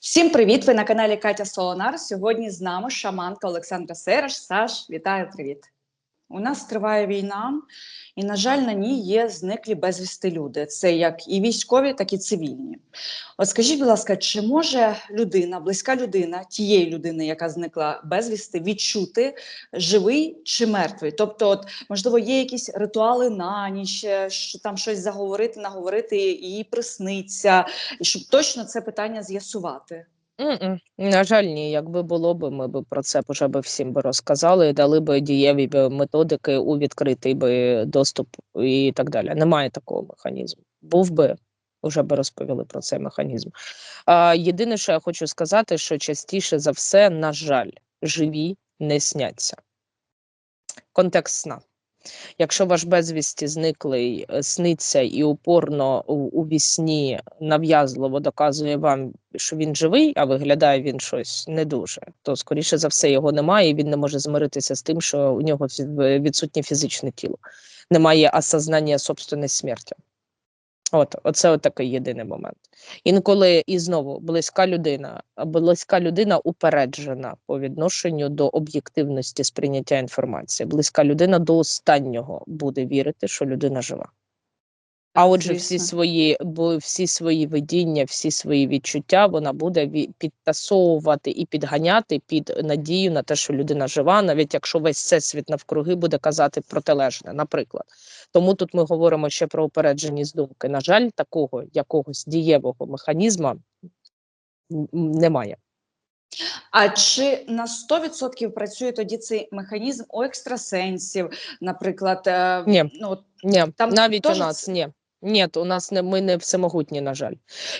Всім привіт! Ви на каналі Катя Солонар. Сьогодні з нами шаманка Олександра Сераш. Саш, вітаю, привіт! У нас триває війна, і, на жаль, на ній є зниклі безвісти люди. Це як і військові, так і цивільні. От скажіть, будь ласка, чи може людина, близька людина, тієї людини, яка зникла безвісти, відчути живий чи мертвий? Тобто, от, можливо, є якісь ритуали на ніч, е, що там щось заговорити, наговорити, і присниться, і щоб точно це питання з'ясувати. М-м. На жаль, ні. Якби було б, ми б про це вже би всім би розказали і дали би дієві би методики у відкритий би доступ і так далі. Немає такого механізму. Був би, вже би розповіли про цей механізм. А, єдине, що я хочу сказати, що частіше за все, на жаль, живі не сняться. Контекст сна. Якщо ваш безвісті зниклий е, сниться і упорно у, у вісні нав'язливо доказує вам, що він живий, а виглядає він щось не дуже, то скоріше за все його немає, і він не може змиритися з тим, що у нього відсутнє фізичне тіло, немає осознання собственної смерті. От, оце от такий єдиний момент. Інколи і знову близька людина, близька людина упереджена по відношенню до об'єктивності сприйняття інформації. Близька людина до останнього буде вірити, що людина жива. А отже, всі свої, всі свої видіння, всі свої відчуття вона буде підтасовувати і підганяти під надію на те, що людина жива, навіть якщо весь всесвіт навкруги буде казати протилежне, наприклад. Тому тут ми говоримо ще про упередженість думки. На жаль, такого якогось дієвого механізму немає. А чи на 100% працює тоді цей механізм у екстрасенсів, наприклад? е, Ні. Ну, Ні, Там навіть у нас ні. Ні, у нас не ми не всемогутні, на жаль.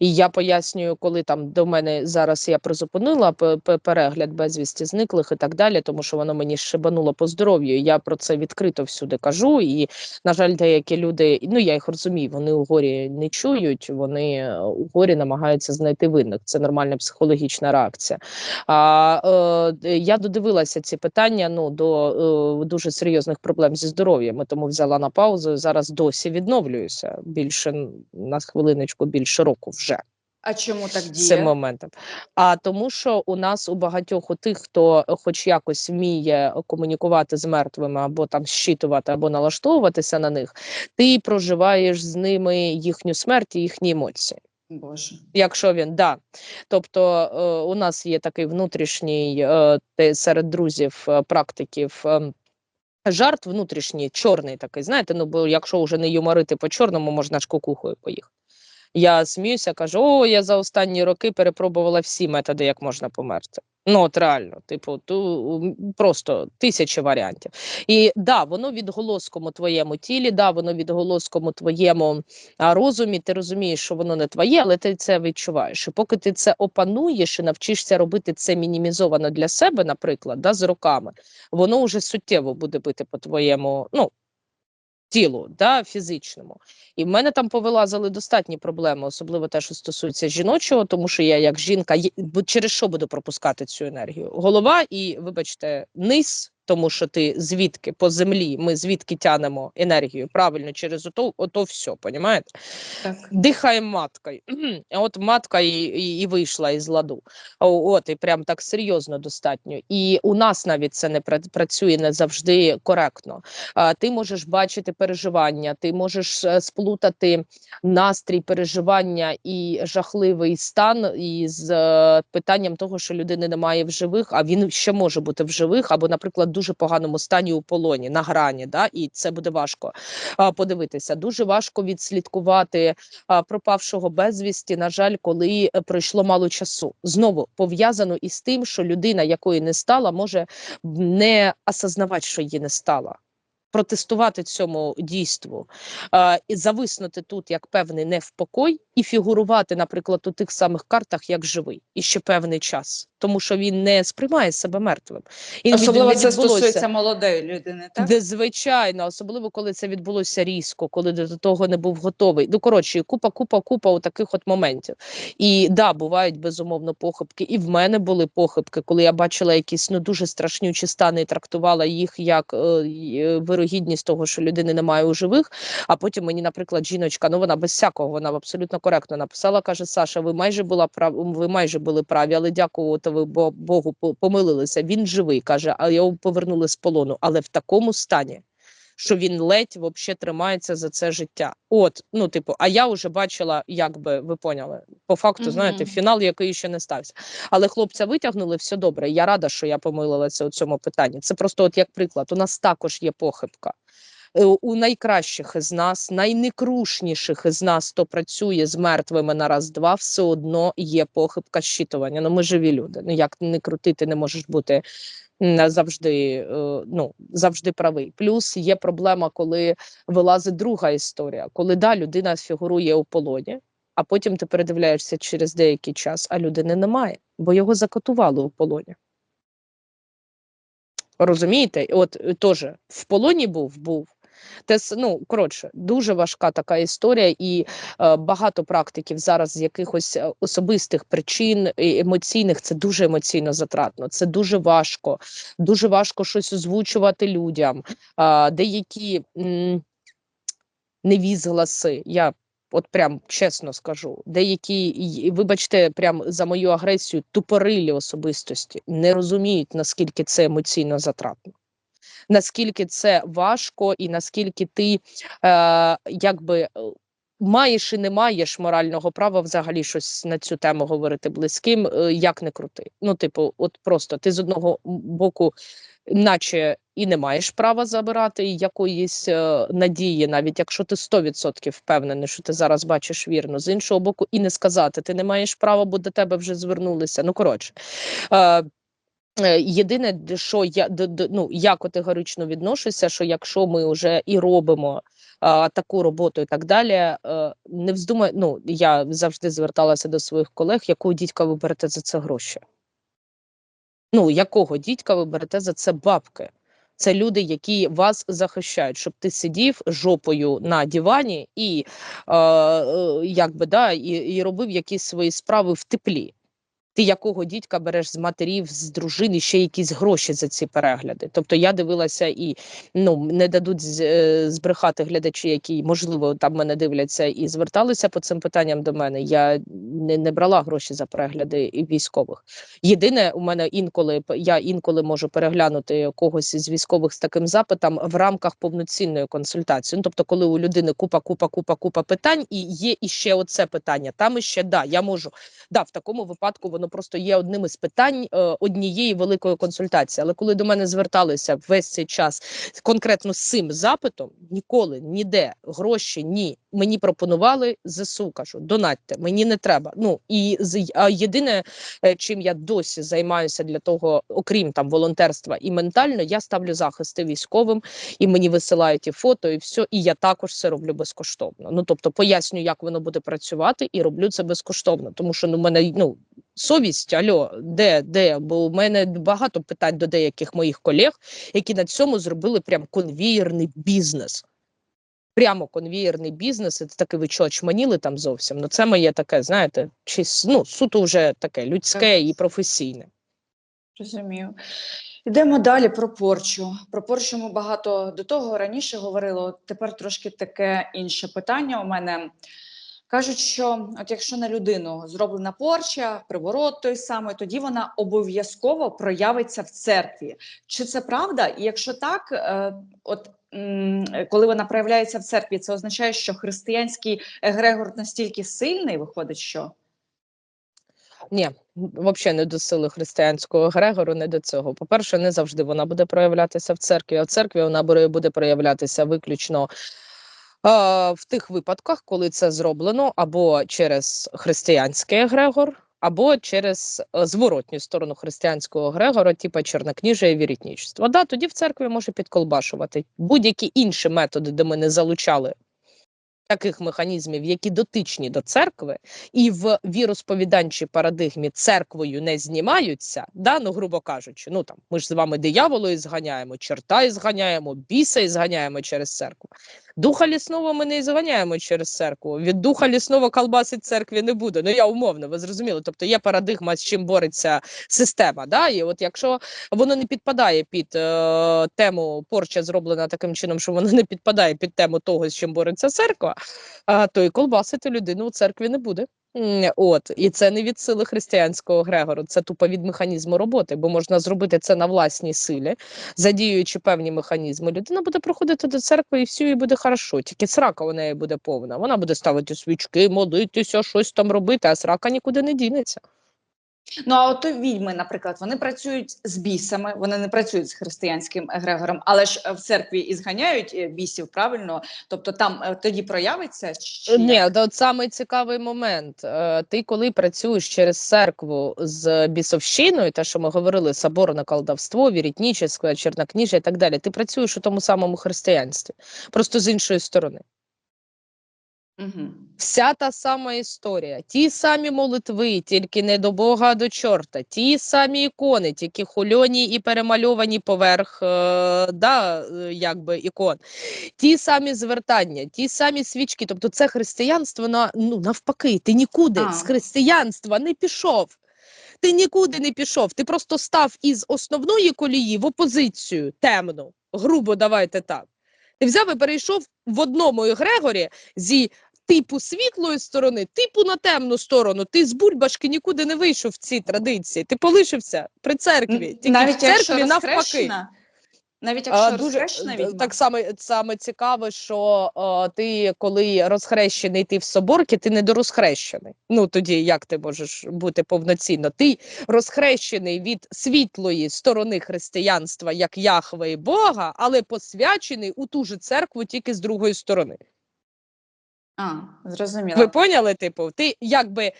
І я пояснюю, коли там до мене зараз я призупинила пе- пе- перегляд безвісті зниклих і так далі, тому що воно мені шибануло по здоров'ю. Я про це відкрито всюди кажу. І на жаль, деякі люди, ну я їх розумію, вони у горі не чують, вони е, у горі намагаються знайти винних. Це нормальна психологічна реакція. А е, я додивилася ці питання ну до е, дуже серйозних проблем зі здоров'ям, тому взяла на паузу. Зараз досі відновлююся більше на хвилиночку, більше року вже а чому так цим діє? моментом. А тому, що у нас у багатьох у тих, хто хоч якось вміє комунікувати з мертвими, або там щитувати, або налаштовуватися на них, ти проживаєш з ними їхню смерть і їхні емоції. Боже. Якщо він да. Тобто е, у нас є такий внутрішній е, серед друзів, е, практиків. е, Жарт внутрішній, чорний такий, знаєте, ну бо якщо вже не юморити по чорному, можна ж кукухою поїхати. Я сміюся, кажу: о, я за останні роки перепробувала всі методи, як можна померти. Ну, от реально, типу, ту просто тисячі варіантів. І да, воно відголоском у твоєму тілі, да, воно відголоском у твоєму розумі. Ти розумієш, що воно не твоє, але ти це відчуваєш. І поки ти це опануєш і навчишся робити це мінімізовано для себе, наприклад, да, з роками, воно вже суттєво буде бити по твоєму, ну. Тілу, да, фізичному, і в мене там повилазили достатні проблеми, особливо те, що стосується жіночого, тому що я як жінка через що буду пропускати цю енергію? Голова і, вибачте, низ, тому що ти звідки по землі, ми звідки тянемо енергію правильно через ото, ото все, понімаєте? Так. Дихаємо маткою. А От матка і, і, і вийшла із ладу. От, і прям так серйозно достатньо. І у нас навіть це не працює не завжди коректно. А, ти можеш бачити переживання, ти можеш е, сплутати настрій переживання і жахливий стан із е, питанням того, що людини немає в живих, а він ще може бути в живих, або, наприклад, дуже поганому стані у полоні на грані, да, і це буде важко а, подивитися. Дуже важко відслідкувати а, пропавшого безвісті. На жаль, коли е, пройшло мало часу. Знову пов'язано із тим, що людина, якої не стала, може не осознавати, що її не стало. Протестувати цьому дійству е, і зависнути тут як певний невпокой, і фігурувати, наприклад, у тих самих картах як живий і ще певний час, тому що він не сприймає себе мертвим. І Особливо це стосується молодої людини, так? Де, звичайно, особливо коли це відбулося різко, коли до того не був готовий. Ну коротше, купа, купа, купа у таких от моментів. І да, бувають безумовно похибки. І в мене були похибки, коли я бачила якісь ну дуже страшнючі стани і трактувала їх як е, е, виро- вірогідність того, що людини немає у живих. А потім мені, наприклад, жіночка, ну вона без всякого, вона абсолютно коректно написала. каже: Саша, ви майже була прав, ви майже були праві, але дякувати ви Бо- Богу, по- помилилися. Він живий, каже, а його повернули з полону, але в такому стані. Що він ледь вообще тримається за це життя. От, ну, типу, а я вже бачила, як би ви поняли, по факту, знаєте, фінал, який ще не стався. Але хлопця витягнули, все добре. Я рада, що я помилилася у цьому питанні. Це просто, от як приклад, у нас також є похибка. Е, У найкращих із нас, найнекрушніших із нас, хто працює з мертвими на раз-два, все одно є похибка щитування. Ну, ми живі люди. Ну як не крутити, не можеш бути завжди, е, ну, завжди правий. Плюс є проблема, коли вилазить друга історія, коли да, людина фігурує у полоні, а потім ти передивляєшся через деякий час, а людини немає, бо його закатували у полоні. Розумієте? От е, теж в полоні був, був. Те, ну, коротше, дуже важка така історія, і е, багато практиків зараз з якихось е, особистих причин емоційних це дуже емоційно затратно. Це дуже важко, дуже важко щось озвучувати людям. А, деякі м, невізгласи, я от прям чесно скажу, деякі, вибачте, прям за мою агресію, тупорилі особистості не розуміють, наскільки це емоційно затратно. Наскільки це важко, і наскільки ти е, якби е, маєш і не маєш морального права взагалі щось на цю тему говорити близьким, е, як не крути. Ну, типу, от просто ти з одного боку, наче і не маєш права забирати якоїсь е, надії, навіть якщо ти 100% впевнений, що ти зараз бачиш вірно, з іншого боку, і не сказати, ти не маєш права, бо до тебе вже звернулися. Ну коротше. Е, Єдине, що я ну, я категорично відношуся, що якщо ми вже і робимо таку роботу і так далі, е, не вздумай, ну я завжди зверталася до своїх колег, якого дідька ви берете за це гроші? Ну, якого дідька ви берете за це бабки? Це люди, які вас захищають, щоб ти сидів жопою на дивані і, е, е, якби, да, і, і робив якісь свої справи в теплі. Ти якого дідька береш з матерів, з дружини ще якісь гроші за ці перегляди? Тобто я дивилася і ну не дадуть е, збрехати глядачі, які можливо там мене дивляться і зверталися по цим питанням до мене. Я не, не брала гроші за перегляди військових. Єдине, у мене інколи я інколи можу переглянути когось із військових з таким запитом в рамках повноцінної консультації. Ну, тобто, коли у людини купа, купа, купа, купа питань, і є іще оце питання. Там іще да, я можу да, в такому випадку воно просто є одним із питань е, однієї великої консультації. Але коли до мене зверталися весь цей час конкретно з цим запитом, ніколи ніде гроші ні. Мені пропонували ЗСУ, кажу, донатьте, мені не треба. Ну і єдине, е, чим я досі займаюся для того, окрім там волонтерства і ментально, я ставлю захисти військовим, і мені висилають і фото, і все. І я також це роблю безкоштовно. Ну тобто пояснюю, як воно буде працювати, і роблю це безкоштовно, тому що ну мене ну совість, альо, де, де? Бо у мене багато питань до деяких моїх колег, які на цьому зробили прям конвієрний бізнес. Прямо конвієрний бізнес, і це таке ви що, очманіли там зовсім. Ну це моє таке, знаєте, чи ну, суто вже таке людське і професійне. Розумію. Йдемо далі про порчу. Про порчу ми багато до того раніше говорили. Тепер трошки таке інше питання у мене. Кажуть, що от якщо на людину зроблена порча, приворот той самий, тоді вона обов'язково проявиться в церкві. Чи це правда? І якщо так, е, от коли вона проявляється в церкві, це означає, що християнський егрегор настільки сильний, виходить, що Ні, взагалі не до сили християнського Грегору, не до цього. По-перше, не завжди вона буде проявлятися в церкві, а в церкві вона буде проявлятися виключно в тих випадках, коли це зроблено або через християнський егрегор, або через е, зворотню сторону християнського Грегора, типу чорнокніжа і вірітнічество. Да, тоді в церкві може підколбашувати. Будь-які інші методи, де ми не залучали таких механізмів, які дотичні до церкви, і в віросповіданчій парадигмі церквою не знімаються, да, ну, грубо кажучи, ну там ми ж з вами дияволу і зганяємо, черта і зганяємо, біса і зганяємо через церкву. Духа лісного ми не заганяємо через церкву. Від духа лісного колбасить церкві не буде. Ну я умовно, ви зрозуміли. Тобто є парадигма, з чим бореться система. Да? І от якщо воно не підпадає під е, тему порча зроблена таким чином, що воно не підпадає під тему того, з чим бореться церква, а, то і колбасити людину у церкві не буде. От і це не від сили християнського Грегору, це тупо від механізму роботи, бо можна зробити це на власній силі, задіюючи певні механізми. Людина буде проходити до церкви і всю і буде хорошо. Тільки срака у неї буде повна. Вона буде ставити свічки, молитися, щось там робити, а срака нікуди не дінеться. Ну а от відьми, наприклад, вони працюють з бісами, вони не працюють з християнським егрегором, але ж е, в церкві і зганяють е, бісів, правильно? Тобто там е, тоді проявиться чи Ні, от самий цікавий момент. Ти коли працюєш через церкву з бісовщиною, те, що ми говорили, соборне колдовство, вірітнічество, чернокніжжя і так далі, ти працюєш у тому самому християнстві, просто з іншої сторони. Угу. Вся та сама історія, ті самі молитви, тільки не до Бога, а до чорта, ті самі ікони, тільки хульоні і перемальовані поверх е, да, е, якби ікон, ті самі звертання, ті самі свічки. Тобто це християнство на ну навпаки, ти нікуди А. з християнства не пішов. Ти нікуди не пішов. Ти просто став із основної колії в опозицію темну, грубо давайте так. Ти взяв і перейшов в одному егрегорі зі типу світлої сторони, типу на темну сторону. Ти з бульбашки нікуди не вийшов в цій традиції. Ти полишився при церкві. Тільки Навіть в церкві навпаки. Навіть А, якщо дуже відьма. так само саме цікаве, що е, ти, коли розхрещений ти в соборки, ти не дорозхрещений. Ну тоді як ти можеш бути повноцінно? Ти розхрещений від світлої сторони християнства, як Яхве і Бога, але посвячений у ту же церкву тільки з другої сторони. А, зрозуміло. Ви поняли? Типу, ти якби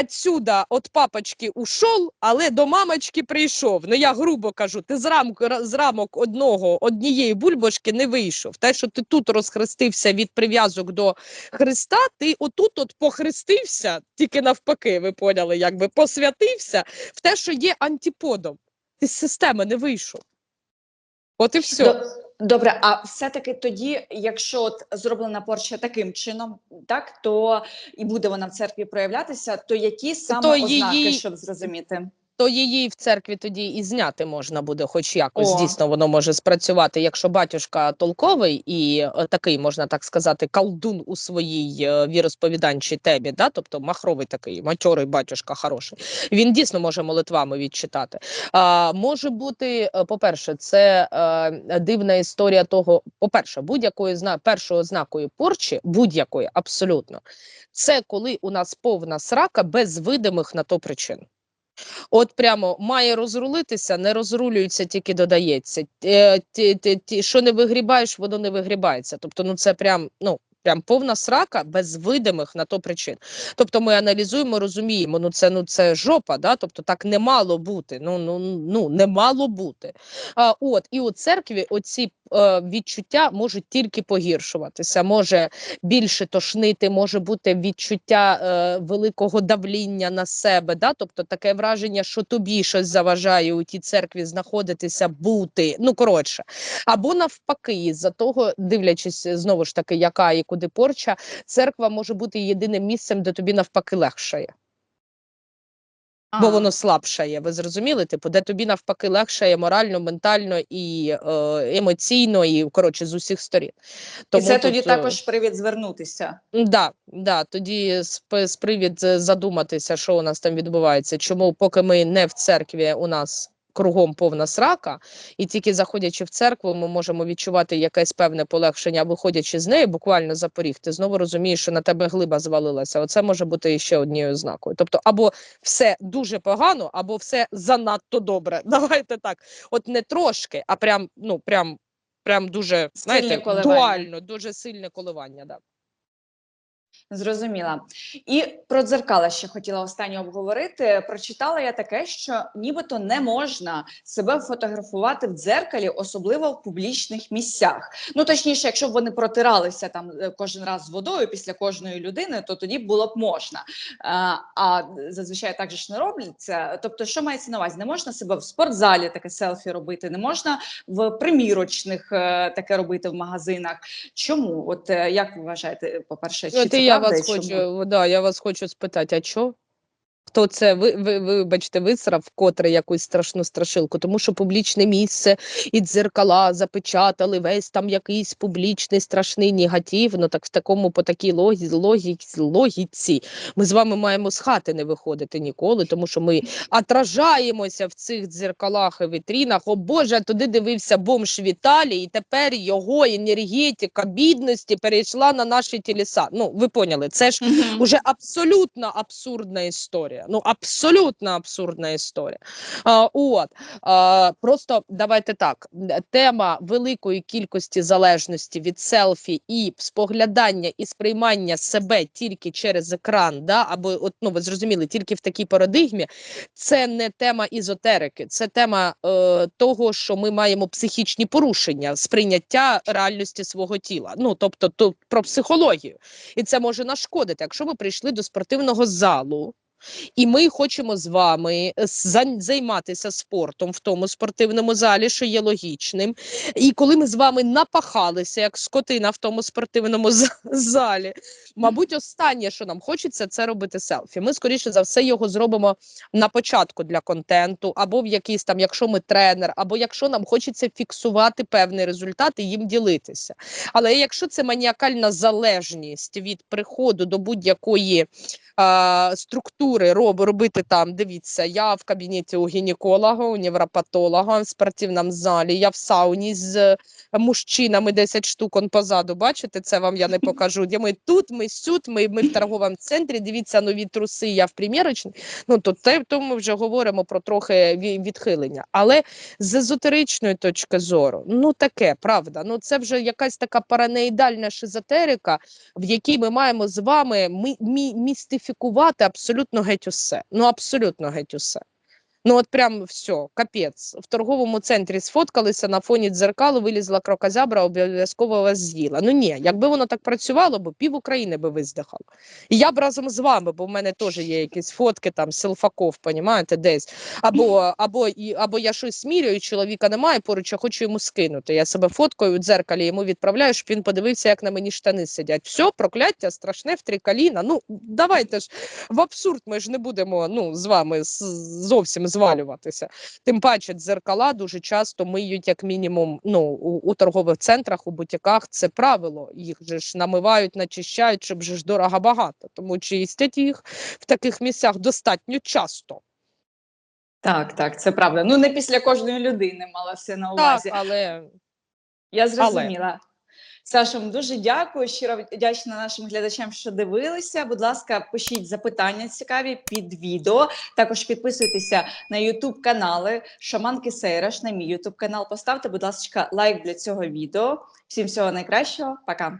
отсюда от папочки ушов, але до мамочки прийшов. Ну я грубо кажу, ти з рамок, з рамок одного однієї бульбашки не вийшов. Те, що ти тут розхрестився від прив'язок до Христа, ти отут от похрестився, тільки навпаки, ви поняли, якби посвятився в те, що є антиподом. Ти з системи не вийшов. От і все. До- Добре, а все-таки тоді, якщо от зроблена порча таким чином, так то і буде вона в церкві проявлятися, то які саме То ознаки, її- щоб зрозуміти? То її в церкві тоді і зняти можна буде, хоч якось О. дійсно воно може спрацювати, якщо батюшка толковий і е, такий, можна так сказати, колдун у своїй е, віросповіданчій темі, да? тобто махровий такий, матьорий батюшка хороший. Він дійсно може молитвами відчитати. А, може бути, е, по-перше, це е, дивна історія того, по-перше, будь-якої зна першою ознакою порчі, будь-якої абсолютно, це коли у нас повна срака без видимих на то причин. От прямо має розрулитися, не розрулюється, тільки додається. Е, ті, ті, ті, що не вигрібаєш, воно не вигрібається. Тобто, ну це прям, ну. Прям повна срака без видимих на то причин. Тобто ми аналізуємо, розуміємо, ну це ну це жопа, да? тобто так не мало бути. Ну ну ну не мало бути. А, от і у церкві оці відчуття можуть тільки погіршуватися. Може більше тошнити, може бути відчуття е, великого давління на себе. Да? Тобто таке враження, що тобі щось заважає у тій церкві знаходитися, бути. Ну коротше, або навпаки, за того, дивлячись знову ж таки, яка і куди порча, церква може бути єдиним місцем, де тобі навпаки легшає бо воно слабшає. Ви зрозуміли? Типу, де тобі навпаки легшає морально, ментально і е, емоційно, і коротше з усіх сторін. і це тут, тоді також привід звернутися. Да, да, тоді з привід е, задуматися, що у нас там відбувається. Чому, поки ми не в церкві, у нас кругом повна срака, і тільки заходячи в церкву, ми можемо відчувати якесь певне полегшення, а виходячи з неї, буквально за поріг, ти знову розумієш, що на тебе глиба звалилася. Оце може бути ще однією ознакою. Тобто, або все дуже погано, або все занадто добре. Давайте так, от не трошки, а прям, ну прям. Прям дуже знаєте, дуально, дуже сильне коливання. Да. Зрозуміла. І про дзеркала ще хотіла останнє обговорити. Прочитала я таке, що нібито не можна себе фотографувати в дзеркалі, особливо в публічних місцях. Ну точніше, якщо б вони протиралися там е, кожен раз з водою після кожної людини, то тоді було б можна. А, а зазвичай так же ж не робляться. Тобто, що мається на увазі? Не можна себе в спортзалі таке селфі робити, не можна в примірочних е, таке робити в магазинах. Чому? От е, як ви вважаєте, по-перше, чи От це я правда, вас те, хочу, хочу, да, я вас хочу спитати, а чо? Хто це ви, ви, вибачте, висрав вкотре якусь страшну страшилку, тому що публічне місце і дзеркала запечатали весь там якийсь публічний страшний негатив. Ну так в такому по такій логі, логіці, логіці ми з вами маємо з хати не виходити ніколи, тому що ми отражаємося в цих дзеркалах і вітрінах. О Боже, туди дивився бомж Віталій, і тепер його енергетика бідності перейшла на наші тілеса. Ну, ви поняли, це ж Мгм. уже абсолютно абсурдна історія. Ну, абсолютно абсурдна історія. А, от а, просто давайте так: тема великої кількості залежності від селфі і споглядання і сприймання себе тільки через екран, да, або от ну ви зрозуміли, тільки в такій парадигмі. Це не тема ізотерики, це тема е, того, що ми маємо психічні порушення сприйняття реальності свого тіла. Ну тобто, то про психологію. І це може нашкодити, якщо ми прийшли до спортивного залу. І ми хочемо з вами е, займатися спортом в тому спортивному залі, що є логічним. І коли ми з вами напахалися, як скотина в тому спортивному залі, мабуть, останнє, що нам хочеться, це робити селфі. Ми, скоріше за все, його зробимо на початку для контенту, або в якийсь там, якщо ми тренер, або якщо нам хочеться фіксувати певний результат і їм ділитися. Але якщо це маніакальна залежність від приходу до будь-якої а, структури роб, робити там, дивіться, я в кабінеті у гінеколога, у невропатолога, в спортивному залі, я в сауні з е, мужчинами 10 штук он позаду. Бачите, це вам я не покажу. Де ми тут, ми сют, ми, ми в торговому центрі, дивіться нові труси, я в примірочній. Ну, то, те, то ми вже говоримо про трохи відхилення. Але з езотеричної точки зору, ну таке, правда. Ну це вже якась така параноїдальна шизотерика, в якій ми маємо з вами ми, мі, містифікувати абсолютно геть усе. Ну абсолютно геть усе. Ну от прям все, капець. В торговому центрі сфоткалися на фоні дзеркалу, вилізла крокозябра, обов'язково вас з'їла. Ну ні, якби воно так працювало, бо пів України би виздихало. І я б разом з вами, бо в мене теж є якісь фотки там селфаков, понімаєте, десь. Або, або, і, або я щось смірюю, чоловіка немає поруч, я хочу йому скинути. Я себе фоткою у дзеркалі йому відправляю, щоб він подивився, як на мені штани сидять. Все, прокляття страшне в три коліна. Ну, давайте ж в абсурд ми ж не будемо ну, з вами зовсім звалюватися. Тим паче, дзеркала дуже часто миють, як мінімум, ну, у, у торгових центрах, у бутіках. Це правило. Їх же ж намивають, начищають, щоб же ж дорого багато. Тому чистять їх в таких місцях достатньо часто. Так, так, це правда. Ну не після кожної людини мала все на Так, увазі. але Я зрозуміла. Саша, дуже дякую. Щиро вдячна нашим глядачам, що дивилися. Будь ласка, пишіть запитання цікаві під відео. Також підписуйтеся на YouTube канали Шаманки Сейраш, на мій YouTube канал. Поставте, будь ласка, лайк для цього відео. Всім всього найкращого. Пока.